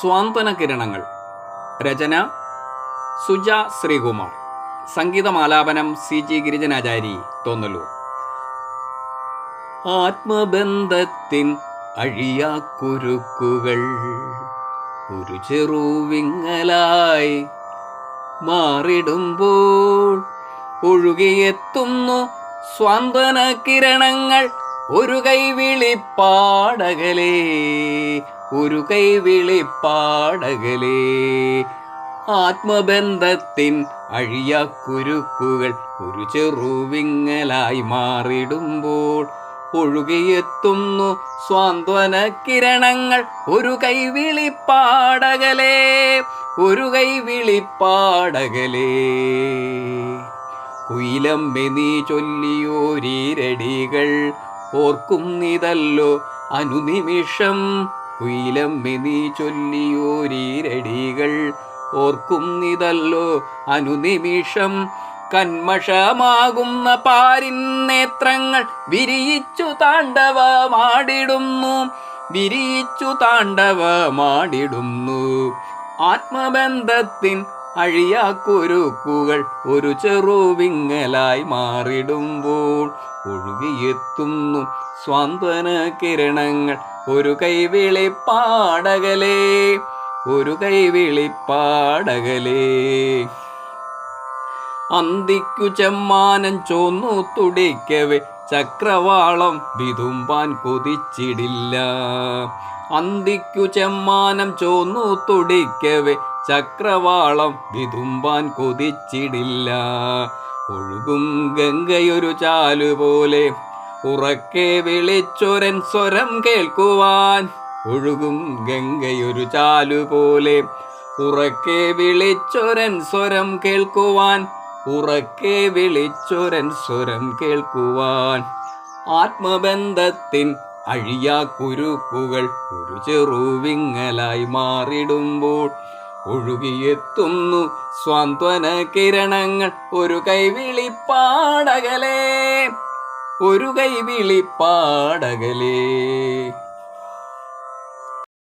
സ്വാന്തന കിരണങ്ങൾ. രചന സുജ ശ്രീകുമാർ. സംഗീതമാലാപനം സി ജി ഗിരിജനാചാരി തോന്നലൂർ ആത്മബന്ധത്തിൻ അഴിയാക്കുരുക്കുകൾ ഒരു ചെറുവിങ്ങലായി മാറിടുമ്പോൾ ഒഴുകിയെത്തുന്നു സ്വാന്തന കിരണങ്ങൾ. ഒരു കൈവിളിപ്പാടകലേ ഒരു കൈവിളിപ്പാടകലേ ആത്മബന്ധത്തിൻ അഴിയാക്കുരുക്കുകൾ ഒരു ചെറുവിങ്ങലായി മാറിടുമ്പോൾ ഒഴുകിയെത്തുന്നു സ്വാന്തന കിരണങ്ങൾ. ഒരു കൈവിളിപ്പാടകലേ ഒരു കൈവിളിപ്പാടകലേ കുയിലമ്മെ നീ ചൊല്ലിയോരീരടികൾ ഓർക്കുന്നിതല്ലോ അനുനിമിഷം കുയിലമ്മെ നീ ചൊല്ലിയോരീരടികൾ ഓർക്കുന്നിതല്ലോ അനുനിമിഷം. കന്മഷമാകുന്ന പാരിൻ നേത്രങ്ങൾ വിരിയിച്ചു താണ്ഡവമാടിടുന്നു വിരിയിച്ചു താണ്ഡവമാടിടുന്നു. ആത്മബന്ധത്തിൻ അഴിയാക്കുരുക്കുകൾ ഒരു ചെറുവിങ്ങലായി മാറിടുമ്പോൾ ഒഴുകിയെത്തുന്നു സ്വാന്തന കിരണങ്ങൾ ഒരു കൈവിളിപ്പാടകലേ ഒരു കൈവിളിപ്പാടകലേ അന്തിക്കു ചെമ്മാനം ചോന്നു തുടിക്കവേ ചക്രവാളം വിതുമ്പാൻ കൊതിച്ചിടില്ല. അന്തിക്കു ചെമ്മാനം ചോന്നു തുടിക്കവേ ചക്രവാളം വിതുമ്പാൻ കൊതിച്ചിടില്ല. ഒഴുകും ഗംഗയൊരു ചാലുപോലെ ഉറക്കെ വിളിച്ചൊരൻ സ്വരം കേൾക്കുവാൻ. ഒഴുകും ഗംഗയൊരു ചാലുപോലെ ഉറക്കെ വിളിച്ചൊരൻ സ്വരം കേൾക്കുവാൻ. ഉറക്കെ വിളിച്ചൊരൻ സ്വരം കേൾക്കുവാൻ. ആത്മബന്ധത്തിൻ അഴിയാ കുരുക്കുകൾ ഒരു ചെറുവിങ്ങലായി മാറിടുമ്പോൾ ഒഴുകിയെത്തുന്നു സ്വാന്തന കിരണങ്ങൾ ഒരു കൈവിളിപ്പാടകലേ ഒരു കൈവിളി കൈവിളിപ്പാടകലേ